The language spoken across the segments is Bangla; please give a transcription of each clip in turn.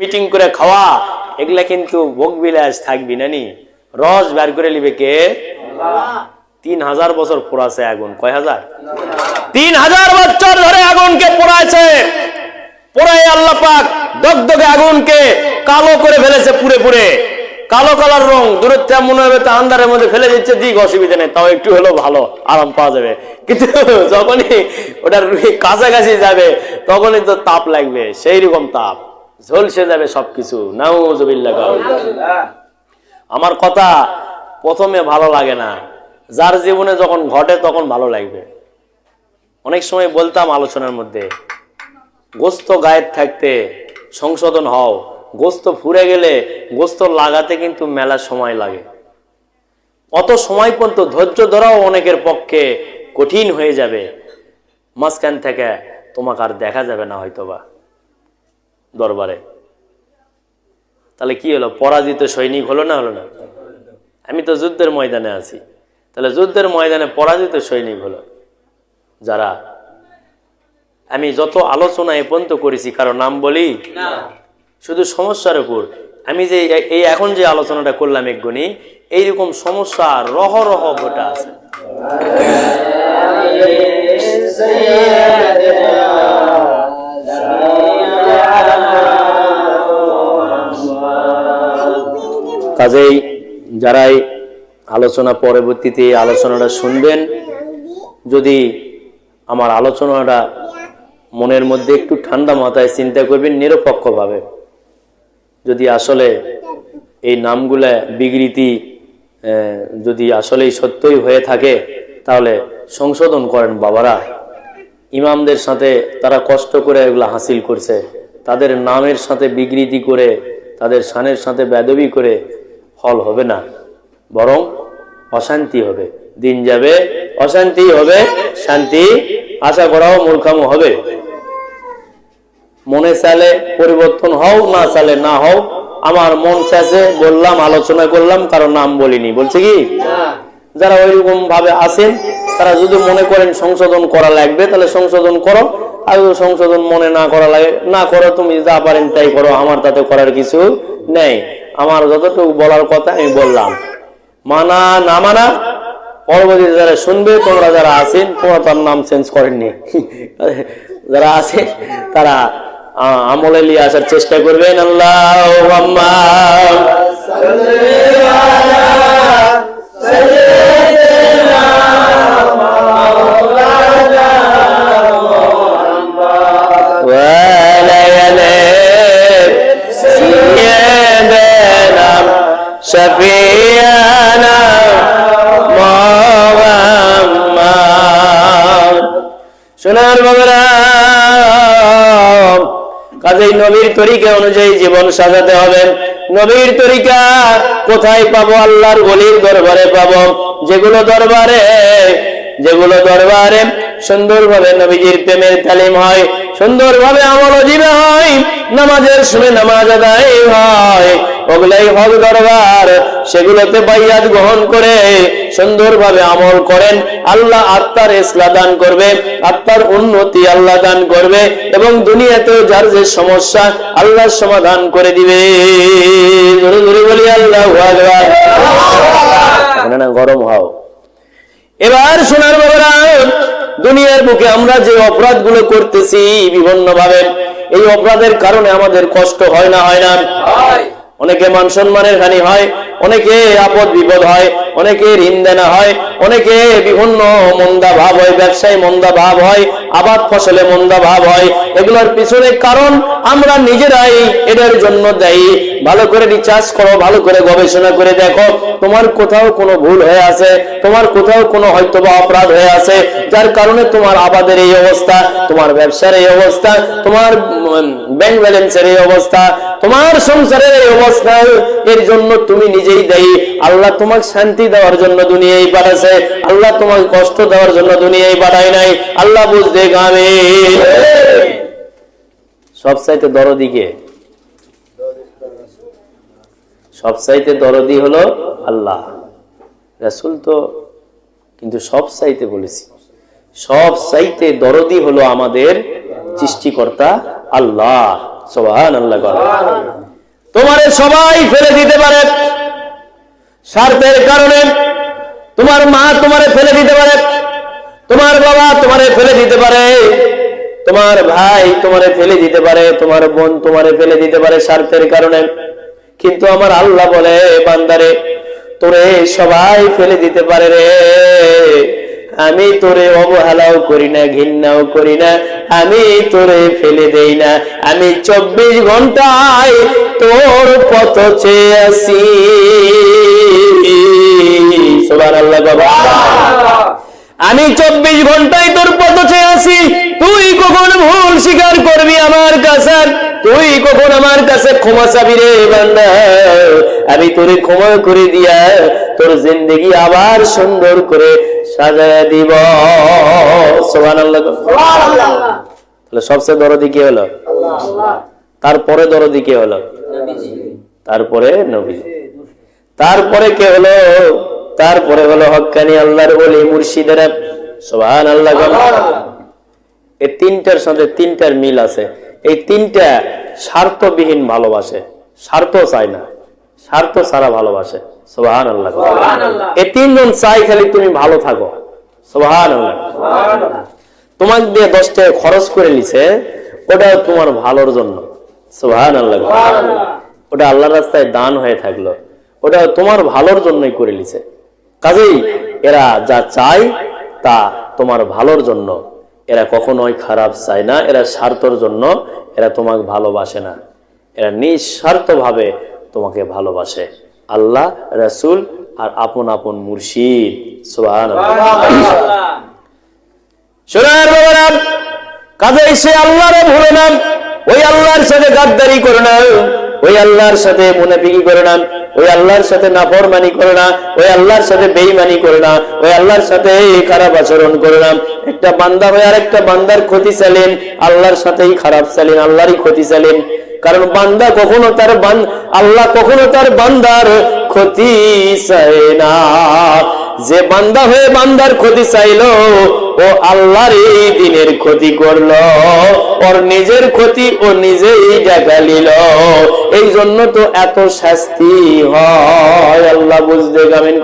মিটিং করে খাওয়া, এগুলা কিন্তু ভোগ বিলাস থাকবি না নি? রস বের করে নিবে কে? তিন হাজার বছর পোড়াছে আগুন। কয় হাজার? তিন হাজার বছর ধরে আগুনকে পোড়াইছে। পোড়াই আল্লাহ পাক দগদগে আগুনকে কালো করে ফেলেছে পুরে পুরে কালো কালার রং, দূরত্বে মনে হবে তা আন্ধারের মধ্যে ফেলে দিচ্ছে, দিক অসুবিধা নেই, তাও একটু হলেও ভালো আরাম পাওয়া যাবে। কিন্তু যখনই ওটার কাছাকাছি যাবে, তখনই তো তাপ লাগবে সেই রকম তাপ। ঝলসে যাবে সবকিছু। আমার কথা প্রথমে ভালো লাগে না। যার জীবনে যখন ঘটে তখন ভালো লাগবে। অনেক সময় বলতাম আলোচনার মধ্যে, গোস্ত গায়ের থাকতে সংশোধন হও। গোস্ত ফুরে গেলে গোস্ত লাগাতে কিন্তু মেলা সময় লাগে। অত সময় পর্যন্ত ধৈর্য ধরাও অনেকের পক্ষে কঠিন হয়ে যাবে। মাঝখান থেকে তোমাকে আর দেখা যাবে না হয়তোবা। দরবারে। তাহলে কি হলো? পরাজিত সৈনিক হলো না হলো না? আমি তো যুদ্ধের ময়দানে আছি। তাহলে যুদ্ধের ময়দানে পরাজিত সৈনিক হলো যারা? আমি যত আলোচনা এ পর্যন্ত করেছি কারও নাম বলি? শুধু সমস্যার উপর। আমি যে এই এখন যে আলোচনাটা করলাম এক্ষুনি এইরকম সমস্যা রহ রহ ঘটা আছে। কাজেই যারাই আলোচনা পরবর্তীতে আলোচনাটা শুনবেন, যদি আমার আলোচনাটা মনের মধ্যে একটু ঠান্ডা মাথায় চিন্তা করবেন, নিরপেক্ষভাবে। যদি আসলে এই নামগুলা বিকৃতি যদি আসলেই সত্যই হয়ে থাকে, তাহলে সংশোধন করেন বাবারা। ইমামদের সাথে তারা কষ্ট করে এগুলো হাসিল করছে। তাদের নামের সাথে বিকৃতি করে, তাদের শানের সাথে বেদবি করে ফল হবে না বরং অশান্তি হবে। দিন যাবে অশান্তি হবে শান্তি আশা করাও মূর্খামো হবে। মনে চালে পরিবর্তন হও না চালে না হও আমার মন চাষে বললাম আলোচনা করলাম কারও নাম বলিনি। বলছে কি? যারা ওইরকম ভাবে আছেন তারা যদি মনে করেন সংশোধন করা লাগবে তাহলে সংশোধন করো। আর যদি সংশোধন মনে না করা লাগে না করো তুমি যা পারেন তাই করো আমার তাতে করার কিছু নেই। আমার যতটুকু বলার কথা আমি বললাম। মানা, না মানা, পরবর্তীতে যারা শুনবে, তোমরা যারা আছেন, তোমরা তার নাম চেঞ্জ করেননি। যারা আছে তারা আমলে নিয়ে আসার চেষ্টা করবেন। আল্লাহ شفيعنا محمد সোনার বাবারা কাজেই নবীর তরিকা অনুযায়ী জীবন সাজাতে হবে নবীর তরিকা কোথায় পাবো আল্লাহর বলির দরবারে পাবো যেগুলো দরবারে যেগুলো দরবারে সুন্দরভাবে নবীজির প্রেমের তালিম হয় সুন্দরভাবে আমল জীবে হয় নামাজের শুনে নামাজ আদায় হয়। ওগুলাই হক দরবার সেগুলোতে বাইয়াত গ্রহণ করে সুন্দরভাবে আমল করেন। আল্লাহ আত্মার ইসলা দান করবে আত্মার উন্নতি আল্লাহ দান করবে এবং দুনিয়াতেও যার যে সমস্যা আল্লাহ সমাধান করে দিবে। বলি আল্লাহ না গরম হও। এবার সোনার বাবারা দুনিয়ার বুকে আমরা যে অপরাধগুলো করতেছি বিভিন্ন ভাবে এই অপরাধের কারণে আমাদের কষ্ট হয় না হয় না? অনেকে মান সম্মানের হানি হয় অনেকে আপদ বিপদ হয়, অনেকে ঋণ দেনা হয়, অনেকে বিভিন্ন মন্দা ভাব হয়, ব্যবসায় মন্দা ভাব হয়, আবাদ ফসলে মন্দা ভাব হয়। এগুলোর পিছনে কারণ আমরা নিজেরাই এটার জন্য দেই ভালো করে রিচার্জ করো, ভালো করে গবেষণা করে দেখো, তোমার কোথাও কোনো ভুল হয়ে আছে, তোমার কোথাও কোনো হয়তো বা অপরাধ হয়ে আছে, যার কারণে তোমার আবাদের এই অবস্থা, তোমার ব্যবসার এই অবস্থা, তোমার ব্যাংক ব্যালেন্সের এই অবস্থা, তোমার সংসারের এই অবস্থা, এর জন্য তুমি নিজেই দেই আল্লাহ তোমাকে শান্তি দেওয়ার জন্য দুনিয়ায় পাঠাছে আল্লাহ তোমাকে কষ্ট দেওয়ার জন্য দুনিয়ায় পাঠায় নাই। আল্লাহ বুঝতে গামে সব চাইতে দরদিকে সব চাইতে দরদি হলো আল্লাহ। রাসুল তো কিন্তু সব চাইতে বলেছি। সব চাইতে দরদি হলো আমাদের সৃষ্টিকর্তা আল্লাহ। সোহান আল্লাহ তোমারে সবাই ফেলে দিতে পারে। স্বার্থের কারণে তোমার মা তোমারে ফেলে দিতে পারে, তোমার বাবা তোমারে ফেলে দিতে পারে, তোমার ভাই তোমারে ফেলে দিতে পারে, তোমার বোন তোমারে ফেলে দিতে পারে স্বার্থের কারণে। কিন্তু আমার আল্লাহ বলে বান্দারে, তোরে সবাই ফেলে দিতে পারে রে। আমি তোরে অবহেলাও করি না, ঘৃণাও করি না, আমি তোরে ফেলে দেই না। আমি চব্বিশ ঘন্টায় তোর পথ চেয়ে আসি সোবার আল্লাহ বাবা। আমি চব্বিশ ঘন্টায় তোর পথ চেয়ে আসি তুই কখন ভুল স্বীকার করবি আমার কাছে? তুই কখন আমার কাছে ক্ষমা চাবি রে আমি তোরে ক্ষমা করে দিয়া তোর জিন্দগি আবার সুন্দর করে সাজায় দিব। তাহলে সবচেয়ে দরদি কে হলো? তারপরে দরদি কে হলো? তারপরে নবী। তারপরে কে হলো? তারপরে হলো হকানি আল্লাহর বলি মুর্শিদের সোহান আল্লাহ এই তিনটার সাথে তিনটার মিল আছে। এই তিনটা স্বার্থবিহীন ভালোবাসে। স্বার্থ চায় না। স্বার্থ ছাড়া ভালোবাসে। সোহান আল্লাহ এই তিনজন চাই খালি তুমি ভালো থাকো। সোহান আল্লাহ তোমার দিয়ে দশ টাকা খরচ করে নিছে ওটা তোমার ভালোর জন্য। সোহান আল্লাহ ওটা আল্লাহর রাস্তায় দান হয়ে থাকল। ওটা তোমার ভালোর জন্যই করে নিছে। কাজেই এরা যা চায় তা তোমার ভালোর জন্য। এরা কখনোই খারাপ চায় না এরা স্বার্থর জন্য। এরা তোমাকে ভালোবাসে না। এরা নিঃস্বার্থ ভাবে তোমাকে ভালোবাসে। আল্লাহ, রাসূল আর আপন আপন মুর্শিদ। কাজে ভুলে না ওই আল্লাহর সাথে গাদ্দারি করে না ওই আল্লাহর সাথে করে না ওই আল্লাহর সাথে করে না ওই আল্লাহর সাথে বেইমানি করে না ওই আল্লাহর সাথে খারাপ আচরণ করে না একটা বান্দা হয়ে আর একটা বান্দার ক্ষতি চালেন, আল্লাহর সাথেই খারাপ চালেন, আল্লাহরই ক্ষতি চালেন। কারণ বান্দা কখনো তার আল্লাহ কখনো তার বান্দার ক্ষতি চায় না। যে বান্দা হয়ে বান্দার ক্ষতি চাইলো, ও আল্লাহর এই দিনের ক্ষতি করল। ওর নিজের ক্ষতি ও নিজেই দেখা নিল। এই জন্য তো এত শাস্তি হয়। আল্লাহ বুঝতে গামিন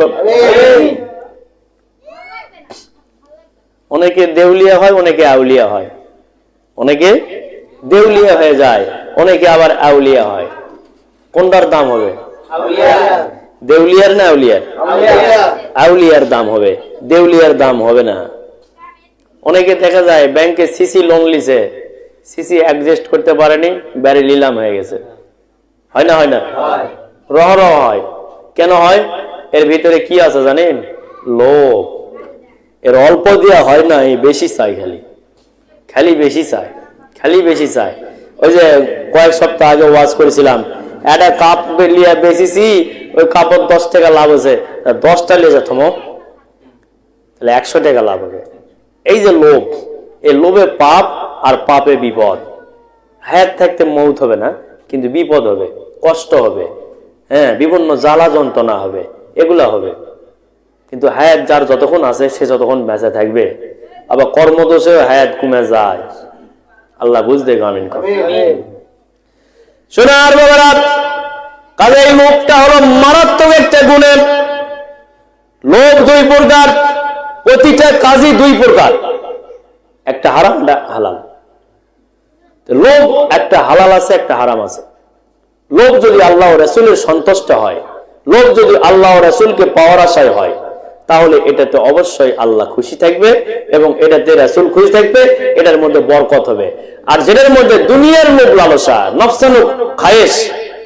অনেকে দেউলিয়া হয়, অনেকে আউলিয়া হয়। অনেকে দেউলিয়া হয়ে যায়। অনেকে আবার আউলিয়া হয়। কোনটার দাম হবে? দেউলিয়ার না আউলিয়ার? আউলিয়ার দাম হবে। দেউলিয়ার দাম হবে না। অনেকে দেখা যায় ব্যাংকে সিসি লোন লিছে সিসি অ্যাডজাস্ট করতে পারেনি ব্যারে নিলাম হয়ে গেছে। হয় না হয় না? রহ রহ হয়। কেন হয়? এর ভিতরে কি আছে জানেন? লোভ। এর অল্প দেওয়া হয় না বেশি চাই খালি। খালি বেশি চাই খালি বেশি চাই ওই যে কয়েক সপ্তাহ আগে ওয়াজ করেছিলাম। একটা কাপ লিয়া বেশিছি ওই কাপড় দশ টাকা লাভ আছে দশটা লিয়ে যা, থমো। তাহলে একশো টাকা লাভ হবে। এই যে লোভ এই লোভে পাপ আর পাপে বিপদ। হায়াত থাকতে মৌত হবে না, কিন্তু বিপদ হবে, কষ্ট হবে। হ্যাঁ বিভিন্ন জ্বালা যন্ত্রণা হবে, এগুলা হবে। কিন্তু হায়াত যার যতক্ষণ আছে, সে যতক্ষণ বেঁচে থাকবে। আবার কর্মদোষেও হায়াত কমে যায়। আল্লাহ বুঝতে করে। শোনার বাবারা কাজে এই লোভটা হলো মারাত্মক একটা গুণের। লোভ দুই প্রকার, প্রতিটা কাজই দুই প্রকার। একটা হারাম হালাল। লোভ একটা হালাল আছে, একটা হারাম আছে। লোভ যদি আল্লাহ রসুলের সন্তুষ্ট হয় লোভ যদি আল্লাহ রসুলকে পাওয়ার আশায় হয় তাহলে এটাতে অবশ্যই আল্লাহ খুশি থাকবে এবং এটাতে রাসুল খুশি থাকবে, এটার মধ্যে বরকত হবে। আর যেটার মধ্যে দুনিয়ার লোভ লালসা, নফসানু খায়েশ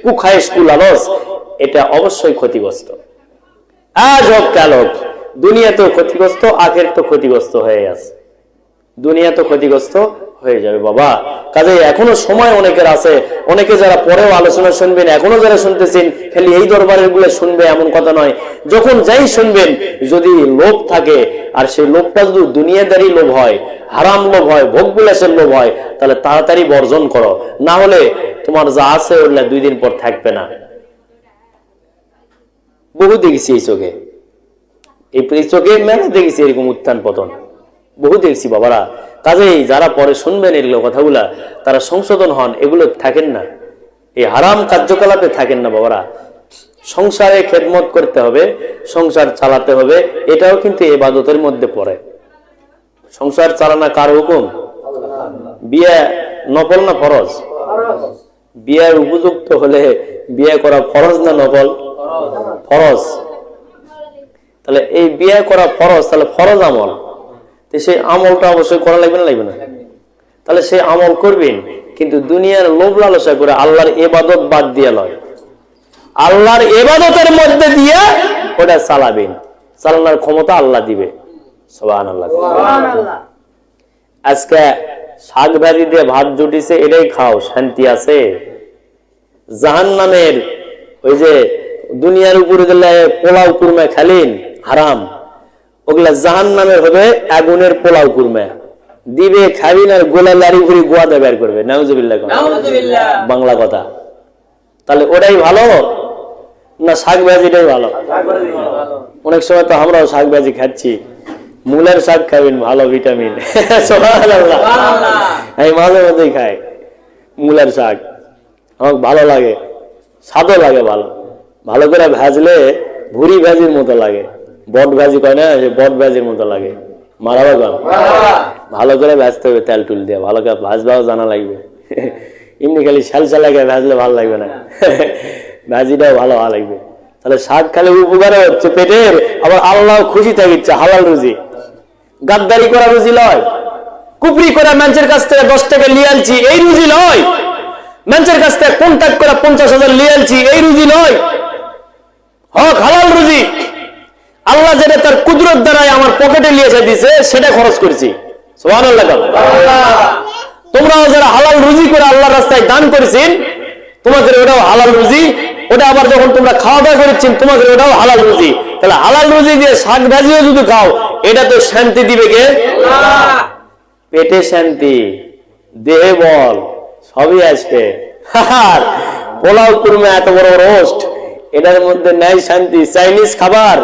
কু খায়েশ কু লালস এটা অবশ্যই ক্ষতিগ্রস্ত। আজ হোক, কাল হোক দুনিয়া তো ক্ষতিগ্রস্ত আখের তো ক্ষতিগ্রস্ত হয়ে আছে। দুনিয়া তো ক্ষতিগ্রস্ত হয়ে যাবে, বাবা। কাজে এখনও সময় অনেকের আছে। অনেকে যারা পরেও আলোচনা শুনবেন, এখনও যারা শুনতেছেন, খালি এই দরবারেরগুলো শুনবে এমন কথা নয়। যখন যাই শুনবেন, যদি লোভ থাকে, আর সেই লোভটা যদি দুনিয়াদারি লোভ হয়, হারাম লোভ হয় ভোগ বিলাসের লোভ হয়, তাহলে তাড়াতাড়ি বর্জন করো। না হলে তোমার যা আছে ওগুলা দুই দিন পর থাকবে না। বহু দেখেছি এই চোখে। এই চোখে মেলা দেখেছি এরকম উত্থান পতন। বহু দেখছি, বাবারা। কাজেই যারা পরে শুনবেন এগুলো কথাগুলা, তারা সংশোধন হন, এগুলো থাকেন না। এই হারাম কার্যকলাপে থাকেন না বাবারা। সংসারে খেদমত করতে হবে, সংসার চালাতে হবে, এটাও কিন্তু এবাদতের মধ্যে পড়ে। সংসার চালানো কার হুকুম? বিয়ে নকল না ফরজ? বিয়ের উপযুক্ত হলে বিয়ে করা ফরজ না নকল ফরজ। তাহলে এই বিয়ে করা ফরজ, তাহলে ফরজ আমল। তো সেই আমলটা অবশ্যই করা লাগবে না লাগবে না। তাহলে সেই আমল করবেন কিন্তু দুনিয়ার লোভ লালসা করে আল্লাহর এবাদত বাদ দিয়ে লয়। আল্লাহর এবাদতের মধ্যে দিয়ে ওটা চালাবেন। চালানোর ক্ষমতা আল্লাহ দিবে। আল্লাহ আজকে শাক ভাজি দিয়ে ভাত জুটিছে এটাই খাও শান্তি আছে। জাহান নামের ওই যে দুনিয়ার উপরে গেলে পোলাও কুরমা খেলেন হারাম। ওগুলা জাহান নামের হবে আগুনের পোলাও কুরমা দিবে খাবিন আর গোলা লাড়ি ঘুরি গোয়াতে বের করবে। নাউজুবিল্লাহ বাংলা কথা। তাহলে ওটাই ভালো না শাক ভাজিটাই ভালো। অনেক সময় তো আমরাও শাক ভাজি খাচ্ছি। মূলের শাক খাবেন ভালো ভিটামিন। আমি মাঝে মধ্যেই খাই মূলের শাক। আমার ভালো লাগে স্বাদও লাগে ভালো। ভালো করে ভাজলে ভুরি ভাজির মতো লাগে। বট ভাজি কয় না যে বট ভাজির মতো লাগে। মারাবা গান ভালো করে ভাজতে হবে তেল টুল দিয়ে, ভালো করে ভাজবাও জানা লাগবে। এমনি খালি শাল শালাকে ভাজলে ভালো লাগবে না। ভাজিটাও ভালো ভালো লাগবে। তাহলে শাক খালে উপকার হচ্ছে পেটের, আবার আল্লাহ খুশি থাকিচ্ছে হালাল রুজি। গাদ্দারি করা রুজি লয়। কুপরি করে মানুষের কাছ থেকে দশ টাকা লিয়ে আনছি, এই রুজি লয়। মানুষের কাছ থেকে কন্ট্যাক্ট করে পঞ্চাশ হাজার লিয়ে আনছি, এই রুজি লয়। হক, হালাল রুজি। আল্লাহ যেটা তার কুদরত দ্বারাই আমার পকেটে লিয়েছে দিছে সেটা খরচ করেছি। সুবহানাল্লাহ তোমরাও যারা হালাল রুজি করে আল্লাহর রাস্তায় দান করেছেন, তোমাদের ওটাও হালাল রুজি, ওটা আবার যখন তোমরা খাওয়া দাওয়া করেছেন, তোমাদের ওটাও হালাল রুজি। তাহলে হালাল রুজি দিয়ে শাক ভাজিও যদি খাও, এটা তো শান্তি দিবে কে? পেটে শান্তি। দেহে বল, সবই আসবে। পোলাও কুরমা এত বড় রোস্ট এটার মধ্যে নাই শান্তি। চাইনিজ খাবার।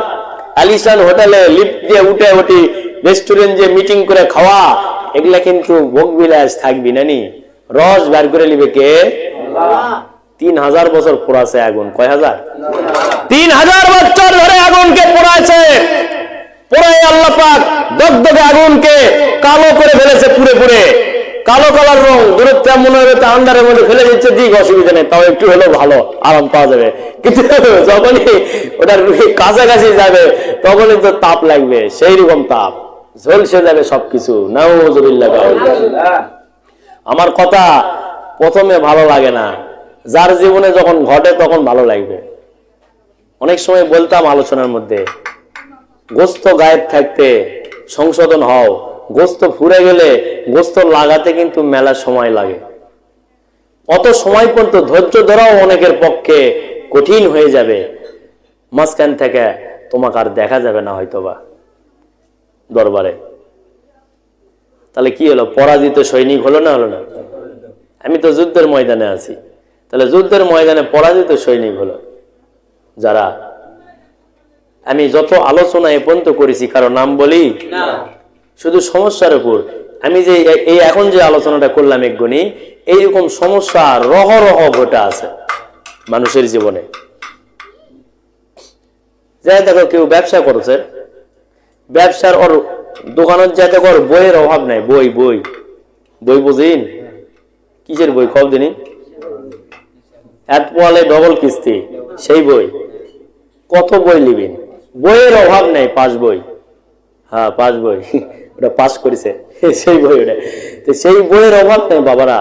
আলিশান হোটেলে লিফট দিয়ে উঠে উঠি রেস্টুরেন্ট যে মিটিং করে খাওয়া, এগুলা কিন্তু ভোগ বিলাস থাকবি নানি রস বার করে নিবে কে? তিন হাজার বছর পোড়াছে আগুন। কয় হাজার? তিন হাজার বছর ধরে আগুনকে পোড়াছে পোড়াই আল্লাহ পাক দগদগে আগুনকে কালো করে ফেলেছে পুরে পুরে। কালো কালার রং দূরত্ব মনে হবে তা আন্ডারের মধ্যে ফেলে দিচ্ছে দিক অসুবিধা নেই তাও একটু হলেও ভালো আরাম পাওয়া যাবে। কিন্তু যখনই ওটার কাছাকাছি যাবে তখনই তো তাপ লাগবে সেই রকম তাপ। ঝলসে যাবে সবকিছু। নাউজুবিল্লাহ আমার কথা প্রথমে ভালো লাগে না। যার জীবনে যখন ঘটে তখন ভালো লাগবে। অনেক সময় বলতাম আলোচনার মধ্যে গোস্ত গায়েব থাকতে সংশোধন হও। গোস্ত ফুরে গেলে গোস্ত লাগাতে কিন্তু মেলা সময় লাগে। অত সময় পর্যন্ত ধৈর্য ধরাও অনেকের পক্ষে কঠিন হয়ে যাবে। মাঝখান থেকে তোমাকে আর দেখা যাবে না হয়তোবা দরবারে। তাহলে কি হলো? পরাজিত সৈনিক হলো না হলো না? আমি তো যুদ্ধের ময়দানে আছি। তাহলে যুদ্ধের ময়দানে পরাজিত সৈনিক হলো। যারা আমি যত আলোচনা এ পর্যন্ত করেছি, কারও নাম বলি? শুধু সমস্যার উপর। আমি যে এই এখন যে আলোচনাটা করলাম একগুনি এইরকম সমস্যা রহ রহ ঘটে আছে মানুষের জীবনে। যাই দেখো, কেউ ব্যবসা করছে, ব্যবসার ওর দোকানের যাই দেখো, ওর বইয়ের অভাব নাই। বই বই। বই বুঝিন? কিসের বই? কব দিনই পোয়ালে ডবল কিস্তি, সেই বই। কত বই লিবেন বইয়ের অভাব নেই, পাঁচ বই। হ্যাঁ পাঁচ বই। ওটা পাস করেছে। সেই বই ওটা। তো সেই বইয়ের অভাব নেই বাবারা।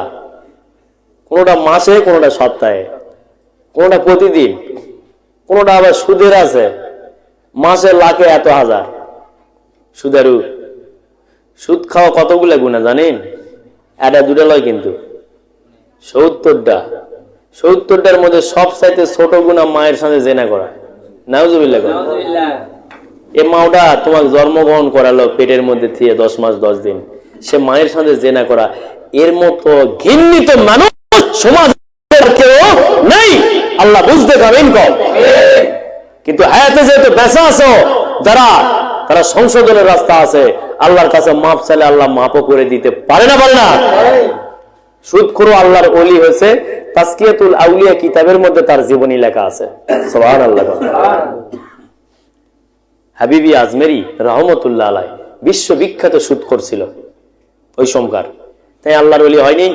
কোনোটা মাসে, কোনোটা সপ্তাহে। কোনোটা প্রতিদিন। কোনোটা আবার সুদের আছে। মাসে লাখে এত হাজার। সুদেরু সুদ খাওয়া কতগুলো গুণা জানেন? এটা দুটা লয় কিন্তু। সত্তরটা। সত্তরটার মধ্যে সব চাইতে ছোট গুণা মায়ের সাথে জেনা করা। নাউজুবিল্লাহ। এ মাওটা তোমাকে জন্মগ্রহণ করালো পেটের মধ্যে থেকে দশ মাস, দশ দিন। সে মায়ের সাথে জেনা করা। এর মতো ঘৃণিত মানুষ সমাজ কেউ নেই। আল্লাহ বুঝতে পারবেন কম কিন্তু যেহেতু আছো, যারা, তারা সংশোধনের রাস্তা আছে। আল্লাহর কাছে মাপ চাইলে আল্লাহ মাপও করে দিতে পারে না পারে না। সুদ করো আল্লাহর অলি হয়েছে। তাস্কিয়াতুল আউলিয়া কিতাবের মধ্যে তার জীবনী লেখা আছে। আল্লাহ হাবিবি আজমেরি রহমতুল্লাহ আলাই বিশ্ববিখ্যাত সুদ করছিল ওই সমকার তাই আল্লাহর অলি হয়নি?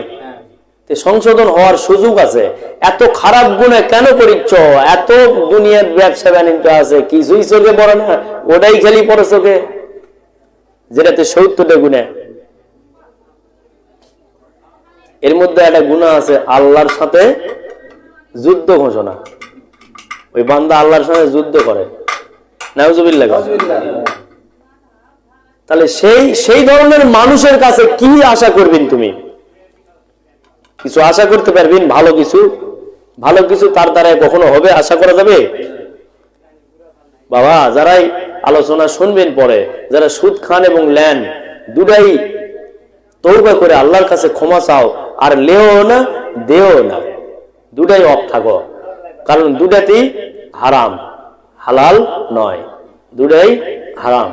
সংশোধন হওয়ার সুযোগ আছে। এত খারাপ গুণে কেন করিচ্ছ এত দুনিয়ার ব্যবসা বাণিজ্য আছে, কিছুই চোখে পড়ে না, ওটাই খালি পড়ে চোখে। যেটাতে সত্তরটা গুণে। এর মধ্যে একটা গুণা আছে, আল্লাহর সাথে যুদ্ধ ঘোষণা। ওই বান্দা আল্লাহর সাথে যুদ্ধ করে। তাহলে সেই সেই ধরনের মানুষের কাছে কি আশা করবেন তুমি? কিছু আশা করতে পারবেন, ভালো কিছু। ভালো কিছু তার দ্বারা কখনো হবে, আশা করা যাবে? বাবা, যারাই আলোচনা শুনবেন পরে, যারা সুদ খান এবং ল্যান দুটাই তৌবা করে আল্লাহর কাছে ক্ষমা চাও, আর লেও না, দেও না। দুটাই অফ থাকো। কারণ দুটাতেই হারাম। হালাল নয়। দুটাই হারাম।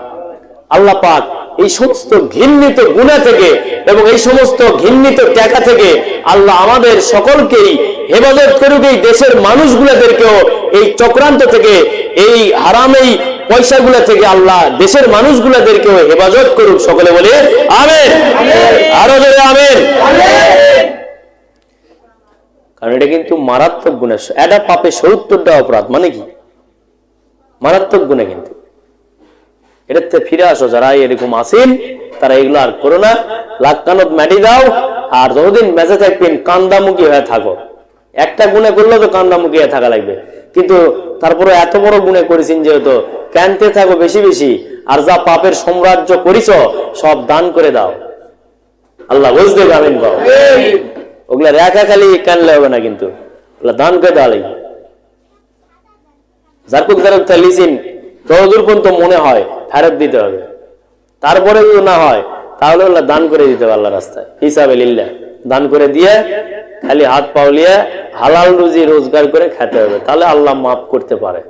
আল্লাহ পাক এই সমস্ত ঘৃণিত গুণা থেকে এবং এই সমস্ত ঘৃণিত টাকা থেকে আল্লাহ আমাদের সকলকেই হেফাজত করুক, এই দেশের মানুষগুলাদেরকেও এই চক্রান্ত থেকে, এই হারাম এই পয়সাগুলা থেকে আল্লাহ দেশের মানুষগুলাদেরকেও হেফাজত করুক। সকলে বলে, আমেন। আরও জোরে আমেন। কারণ এটা কিন্তু মারাত্মক গুণের এটা পাপে সত্তরটা অপরাধ মানে কি? মারাত্মক গুণে কিন্তু। এটাতে ফিরে আসো যারা এরকম আসেন তারা এগুলো আর করো না। লাখ কানত মেটি দাও আর যতদিন বেঁচে থাকবেন কান্দামুখী হয়ে থাকো। একটা গুণে করলে তো কান্দামুখী হয়ে থাকা লাগবে। কিন্তু তারপরে এত বড় গুণে করেছেন যেহেতু ক্যানতে থাকো বেশি বেশি আর যা পাপের সাম্রাজ্য করিছ সব দান করে দাও। আল্লাহ বুঝতে পাবেন পাও ওগুলা রেখা খালি কানলে হবে না কিন্তু। দান করে দেওয়া লাগবে। জারক লিসিন যতদূর পর্যন্ত মনে হয় ফেরত দিতে হবে। তারপরে যদি না হয় তাহলে ওগুলা দান করে দিতে হবে আল্লাহ রাস্তায়। হিসাবে লিল্লা দান করে দিয়ে খালি হাত পাউলিয়ে হালাল রুজি রোজগার করে খেতে হবে। তাহলে আল্লাহ মাফ করতে পারে।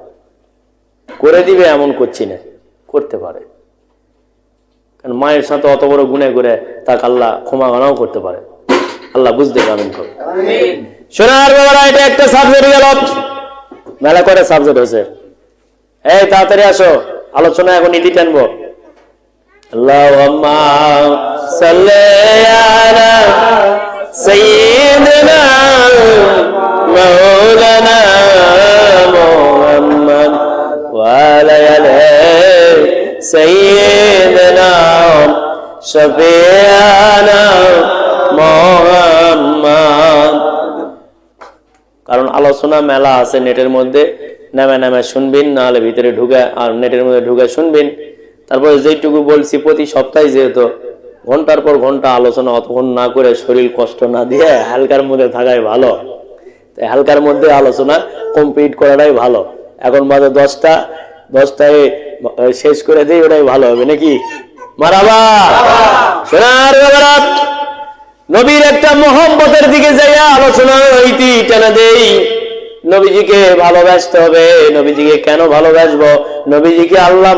করে দিবে এমন করছি না করতে পারে। কারণ মায়ের সাথে অত বড় গুণে করে তাকে আল্লাহ ক্ষমা গানাও করতে পারে। আল্লাহ বুঝতে পারেন শোনার ব্যাপারে এটা একটা সাবজেক্ট গেল। মেলা করে সাবজেক্ট হয়েছে এই তাড়াতাড়ি আসো আলোচনা এখন ইতি টানবো اللهم صل على سيدنا مولانا محمد وعلى آل سيدنا شفيعنا محمد কারণ আলোচনা মেলা আছে নেটের মধ্যে নামে নামে শুনবেন নাহলে ভিতরে ঢুকে আর নেটের মধ্যে ঢুকে শুনবেন। তারপরে যেটুকু বলছি প্রতি সপ্তাহে যেহেতু ঘণ্টার পর ঘণ্টা আলোচনা অতক্ষণ না করে শরীর কষ্ট না দিয়ে হালকার মধ্যে থাকাই ভালো। হালকার মধ্যে আলোচনা কমপ্লিট করাটাই ভালো। এখন বাজে দশটা দশটায় শেষ করে দিই ওটাই ভালো হবে নাকি? মারাবা! সোনার নবীর একটা মোহাম্মতের দিকে যাইয়া আলোচনা হইতি টানা দেই। নবীজিকে ভালোবাসতে হবে, নবীজিকে কেন ভালোবাসবো? নবীজিকে আল্লাহ